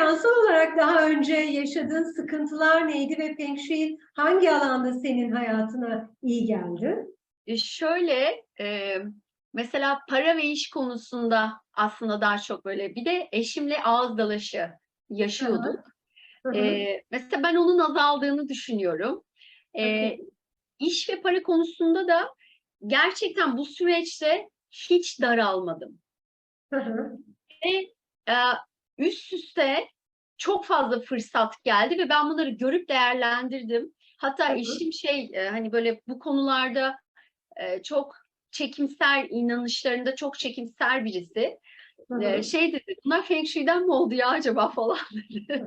mekansal olarak daha önce yaşadığın sıkıntılar neydi ve Feng Shui hangi alanda senin hayatına iyi geldi? E, şöyle e, mesela para ve iş konusunda aslında daha çok böyle bir de eşimle ağız dalaşı yaşıyorduk. Hı hı. E, mesela ben onun azaldığını düşünüyorum. E, Okey. iş ve para konusunda da gerçekten bu süreçte hiç daralmadım. Hı hı. Ve e, üst üste çok fazla fırsat geldi ve ben bunları görüp değerlendirdim. Hatta Hı hı. eşim şey e, hani böyle bu konularda e, çok çekimser inanışlarında çok çekimser birisi. E, şey dedi bunlar Feng Shui'den mi oldu ya acaba falan dedi.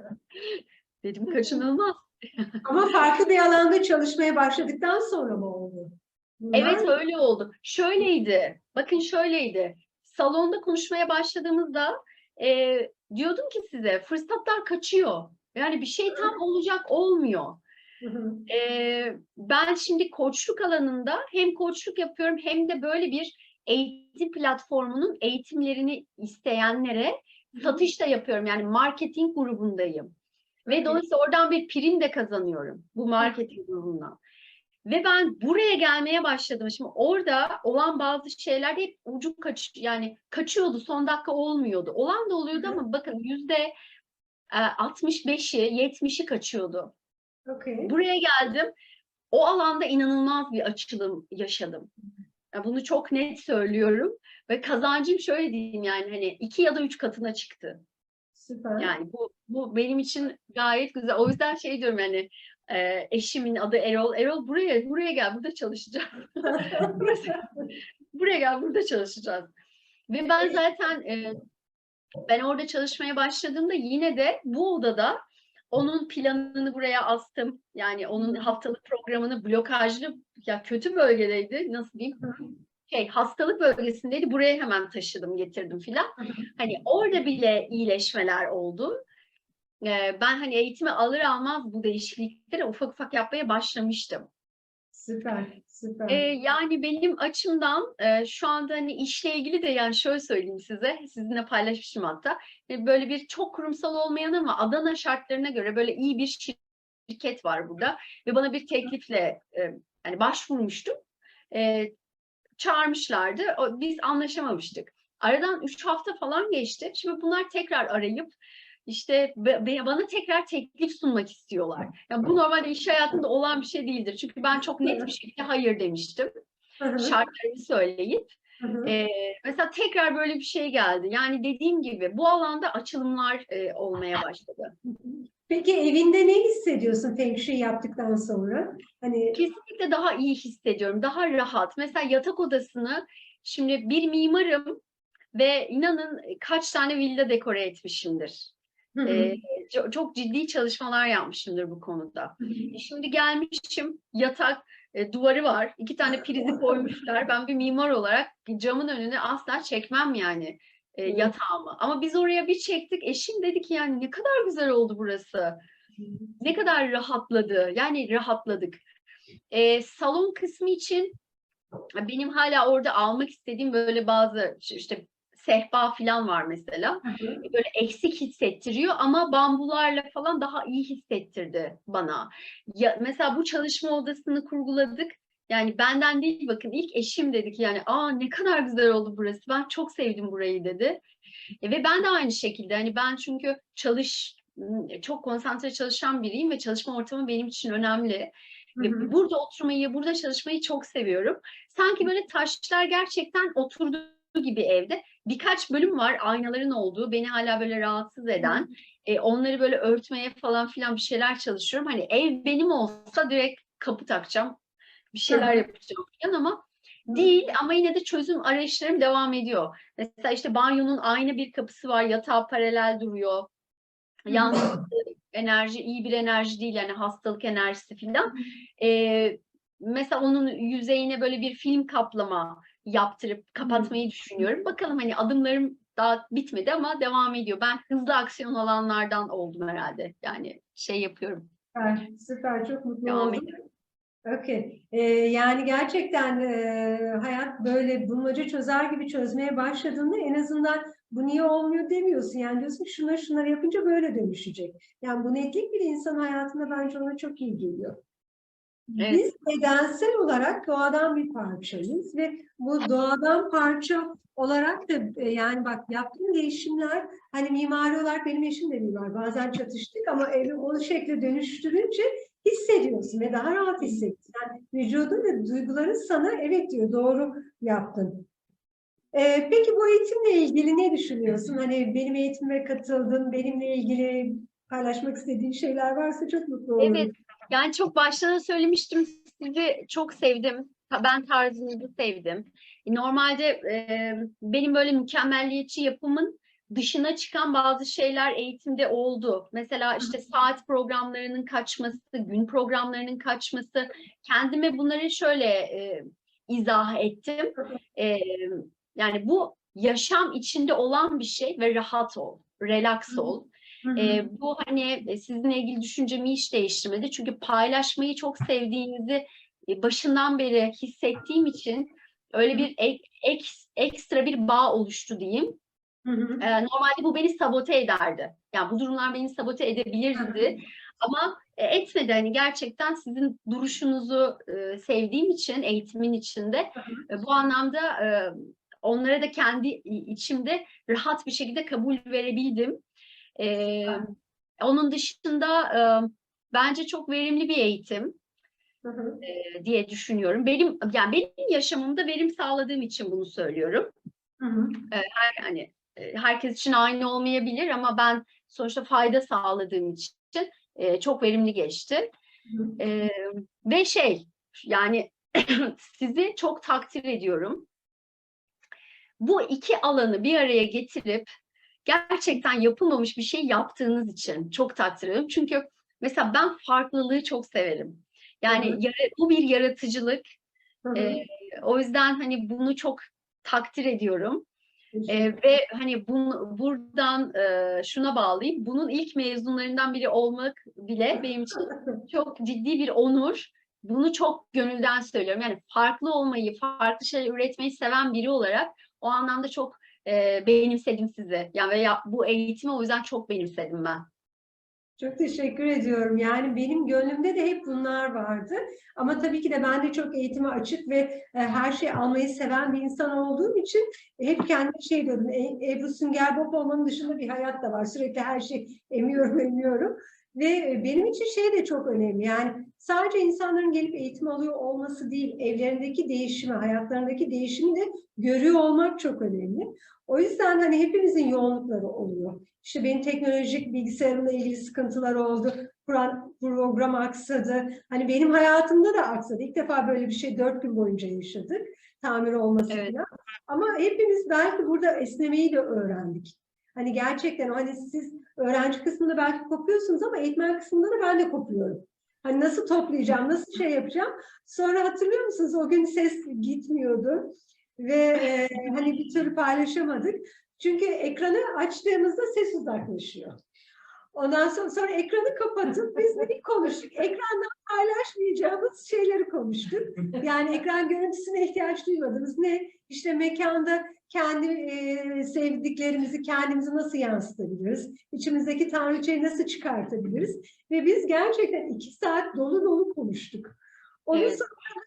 Dedim kaçınılmaz. Ama farklı bir alanda çalışmaya başladıktan sonra mı oldu? Bunlar Evet mı? öyle oldu. Şöyleydi. Bakın şöyleydi. Salonda konuşmaya başladığımızda e, diyordum ki size fırsatlar kaçıyor. Yani bir şey tam olacak olmuyor. Hı hı. E, ben şimdi koçluk alanında hem koçluk yapıyorum hem de böyle bir eğitim platformunun eğitimlerini isteyenlere satış da yapıyorum. Yani marketing grubundayım. Ve dolayısıyla oradan bir prim de kazanıyorum bu marketing grubundan. Ve ben buraya gelmeye başladım. Şimdi orada olan bazı şeyler de hep ucu kaç yani kaçıyordu. Son dakika olmuyordu. Olan da oluyordu Hı ama bakın yüzde e, 65'i 70'i kaçıyordu. Okey. Buraya geldim. O alanda inanılmaz bir açılım yaşadım. Ya bunu çok net söylüyorum. Ve kazancım şöyle diyeyim yani hani iki ya da üç katına çıktı. Süper. Yani bu bu benim için gayet güzel. O yüzden şey diyorum yani e, eşimin adı Erol. Erol buraya buraya gel burada çalışacağız. Buraya gel burada çalışacağız. Ve ben zaten e, ben orada çalışmaya başladığımda yine de bu odada onun planını buraya astım. Yani onun haftalık programını blokajlı ya kötü bölgedeydi. Nasıl diyeyim? Şey hastalık bölgesindeydi. Buraya hemen taşıdım, getirdim filan. Hani orada bile iyileşmeler oldu. Ee, ben hani eğitimi alır almaz bu değişiklikleri ufak ufak yapmaya başlamıştım. Süper. Süper. Ee, yani benim açımdan e, şu anda hani işle ilgili de yani şöyle söyleyeyim size, sizinle paylaşmışım hatta. E, böyle bir çok kurumsal olmayan ama Adana şartlarına göre böyle iyi bir şirket var burada ve bana bir teklifle e, hani başvurmuştum. E, çağırmışlardı. O, biz anlaşamamıştık. Aradan üç hafta falan geçti. Şimdi bunlar tekrar arayıp işte bana tekrar teklif sunmak istiyorlar. Yani bu normalde iş hayatında olan bir şey değildir. Çünkü ben çok net bir şekilde hayır demiştim. Şartlarını söyleyip. Ee, mesela tekrar böyle bir şey geldi. Yani dediğim gibi bu alanda açılımlar e, olmaya başladı. Peki evinde ne hissediyorsun Feng Shui yaptıktan sonra? Hani Kesinlikle daha iyi hissediyorum. Daha rahat. Mesela yatak odasını şimdi bir mimarım ve inanın kaç tane villa dekore etmişimdir. Hı hı. Ee, çok, ciddi çalışmalar yapmışımdır bu konuda. E Şimdi gelmişim yatak e, duvarı var. iki tane prizi koymuşlar. Ben bir mimar olarak camın önüne asla çekmem yani e, yatağımı. Ama biz oraya bir çektik. Eşim dedi ki yani ne kadar güzel oldu burası. Ne kadar rahatladı. Yani rahatladık. E, salon kısmı için benim hala orada almak istediğim böyle bazı işte sehpa falan var mesela Hı hı. böyle eksik hissettiriyor ama bambularla falan daha iyi hissettirdi bana. Ya, mesela bu çalışma odasını kurguladık. Yani benden değil bakın ilk eşim dedi ki yani aa ne kadar güzel oldu burası. Ben çok sevdim burayı dedi. E, ve ben de aynı şekilde hani ben çünkü çalış çok konsantre çalışan biriyim ve çalışma ortamı benim için önemli. Hı hı. burada oturmayı, burada çalışmayı çok seviyorum. Sanki böyle taşlar gerçekten oturduğu gibi evde. Birkaç bölüm var aynaların olduğu, beni hala böyle rahatsız eden. E, onları böyle örtmeye falan filan bir şeyler çalışıyorum. Hani ev benim olsa direkt kapı takacağım. Bir şeyler yapacağım falan ama değil ama yine de çözüm arayışlarım devam ediyor. Mesela işte banyonun aynı bir kapısı var, yatağa paralel duruyor. Yalnız enerji iyi bir enerji değil yani hastalık enerjisi falan. Ee, mesela onun yüzeyine böyle bir film kaplama yaptırıp kapatmayı düşünüyorum. Bakalım hani adımlarım daha bitmedi ama devam ediyor. Ben hızlı aksiyon alanlardan oldum herhalde. Yani şey yapıyorum. Süper, süper. Çok mutlu Devam oldum. Okey. Ee, yani gerçekten e, hayat böyle bulmaca çözer gibi çözmeye başladığında en azından bu niye olmuyor demiyorsun. Yani diyorsun ki şunları şunları yapınca böyle dönüşecek. Yani bu netlik bir insan hayatında bence ona çok iyi geliyor. Evet. Biz bedensel olarak doğadan bir parçayız ve bu doğadan parça olarak da e, yani bak yaptığım değişimler hani mimari olarak benim eşim de mimar bazen çatıştık ama evi o şekilde dönüştürünce hissediyorsun ve daha rahat hissediyorsun. Yani vücudun ve duyguların sana evet diyor doğru yaptın. Ee, peki bu eğitimle ilgili ne düşünüyorsun? Hani benim eğitimime katıldın, benimle ilgili paylaşmak istediğin şeyler varsa çok mutlu olurum. Evet. Yani çok başta da söylemiştim sizi çok sevdim. Ben tarzınızı sevdim. Normalde e, benim böyle mükemmelliyetçi yapımın dışına çıkan bazı şeyler eğitimde oldu. Mesela işte saat programlarının kaçması, gün programlarının kaçması. Kendime bunları şöyle e, izah ettim. E, yani bu yaşam içinde olan bir şey ve rahat ol, relax ol. Hı hı. E, bu hani e, sizinle ilgili düşüncemi hiç değiştirmedi. Çünkü paylaşmayı çok sevdiğinizi başından beri hissettiğim için öyle bir ek, ek- ekstra bir bağ oluştu diyeyim. Hı hı. E, normalde bu beni sabote ederdi. Yani bu durumlar beni sabote edebilirdi. Ama e, etmedi. Hani gerçekten sizin duruşunuzu e, sevdiğim için eğitimin içinde e, bu anlamda e, onlara da kendi içimde rahat bir şekilde kabul verebildim. E, onun dışında e, bence çok verimli bir eğitim Hı hı. e, diye düşünüyorum. Benim yani benim yaşamımda verim sağladığım için bunu söylüyorum. Hı hı. Her, hani herkes için aynı olmayabilir ama ben sonuçta fayda sağladığım için e, çok verimli geçti. Hı. E, ve şey yani sizi çok takdir ediyorum. Bu iki alanı bir araya getirip gerçekten yapılmamış bir şey yaptığınız için çok takdir ediyorum. Çünkü mesela ben farklılığı çok severim. Yani yara- bu bir yaratıcılık. Hı hı. E, o yüzden hani bunu çok takdir ediyorum. Ee, ve hani bunu buradan e, şuna bağlayayım. Bunun ilk mezunlarından biri olmak bile benim için çok ciddi bir onur. Bunu çok gönülden söylüyorum. Yani farklı olmayı, farklı şeyler üretmeyi seven biri olarak o anlamda çok e, benimsedim sizi. Yani ve ya- bu eğitimi o yüzden çok benimsedim ben. Çok teşekkür ediyorum. Yani benim gönlümde de hep bunlar vardı. Ama tabii ki de ben de çok eğitime açık ve e, her şeyi almayı seven bir insan olduğum için hep kendime şey diyordum. E, Ebru Sünger Bob olmanın dışında bir hayat da var. Sürekli her şeyi emiyorum, emiyorum. Ve e, benim için şey de çok önemli. Yani sadece insanların gelip eğitim alıyor olması değil, evlerindeki değişimi, hayatlarındaki değişimi de görüyor olmak çok önemli. O yüzden hani hepimizin yoğunlukları oluyor. İşte benim teknolojik bilgisayarımla ilgili sıkıntılar oldu. Kur'an program aksadı. Hani benim hayatımda da aksadı. İlk defa böyle bir şey dört gün boyunca yaşadık. Tamir olması Evet. falan. Ama hepimiz belki burada esnemeyi de öğrendik. Hani gerçekten hani siz öğrenci kısmında belki kopuyorsunuz ama eğitmen kısmında da ben de kopuyorum. Hani nasıl toplayacağım, nasıl şey yapacağım. Sonra hatırlıyor musunuz o gün ses gitmiyordu. Ve e, hani bir türlü paylaşamadık. Çünkü ekranı açtığımızda ses uzaklaşıyor. Ondan sonra, sonra ekranı kapatıp biz ne konuştuk? Ekrandan paylaşmayacağımız şeyleri konuştuk. Yani ekran görüntüsüne ihtiyaç duymadınız. Ne? İşte mekanda kendi e, sevdiklerimizi kendimizi nasıl yansıtabiliriz? İçimizdeki tanrıçayı nasıl çıkartabiliriz? Ve biz gerçekten iki saat dolu dolu konuştuk. Onun Evet.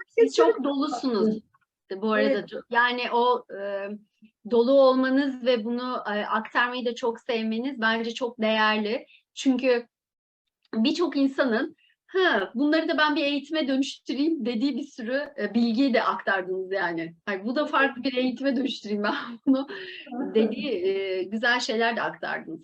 Siz çok dolusunuz bu arada. Evet. Yani o e, dolu olmanız ve bunu e, aktarmayı da çok sevmeniz bence çok değerli. Çünkü birçok insanın ha bunları da ben bir eğitime dönüştüreyim dediği bir sürü e, bilgiyi de aktardınız yani. Ay, bu da farklı bir eğitime dönüştüreyim ben bunu dediği e, güzel şeyler de aktardınız.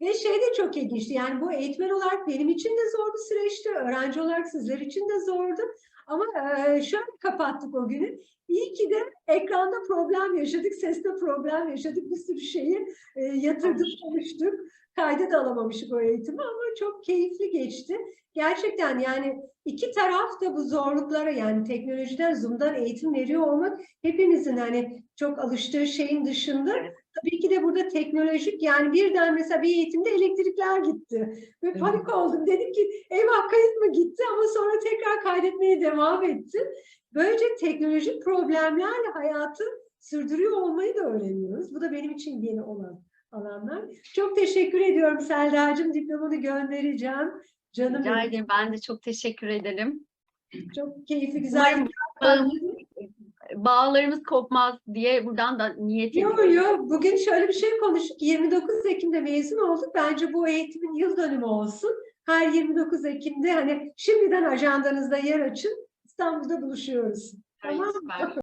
Ve şey de çok ilginçti. Yani bu eğitmen olarak benim için de zor bir süreçti. Öğrenci olarak sizler için de zordu. Ama e, şöyle kapattık o günü. İyi ki de ekranda problem yaşadık, seste problem yaşadık. Bir sürü şeyi e, yatırdık, konuştuk. Kayda da alamamıştık o eğitimi ama çok keyifli geçti. Gerçekten yani iki taraf da bu zorluklara yani teknolojiden, Zoom'dan eğitim veriyor olmak hepimizin hani çok alıştığı şeyin dışında Evet. tabii ki de burada teknolojik yani birden mesela bir eğitimde elektrikler gitti. Ve panik oldum. Dedim ki eyvah kayıt mı gitti ama sonra tekrar kaydetmeye devam ettim. Böylece teknolojik problemlerle hayatı sürdürüyor olmayı da öğreniyoruz. Bu da benim için yeni olan alanlar. Çok teşekkür ediyorum Selda'cığım. Diplomanı göndereceğim. Canım Rica ederim. Ben de çok teşekkür ederim. Çok keyifli, güzel. Umarım bağlarımız kopmaz diye buradan da niyet Yok ediyorum. yok. Bugün şöyle bir şey konuştuk. 29 Ekim'de mezun olduk. Bence bu eğitimin yıl dönümü olsun. Her 29 Ekim'de hani şimdiden ajandanızda yer açın. İstanbul'da buluşuyoruz. Ay, Tamam. süper.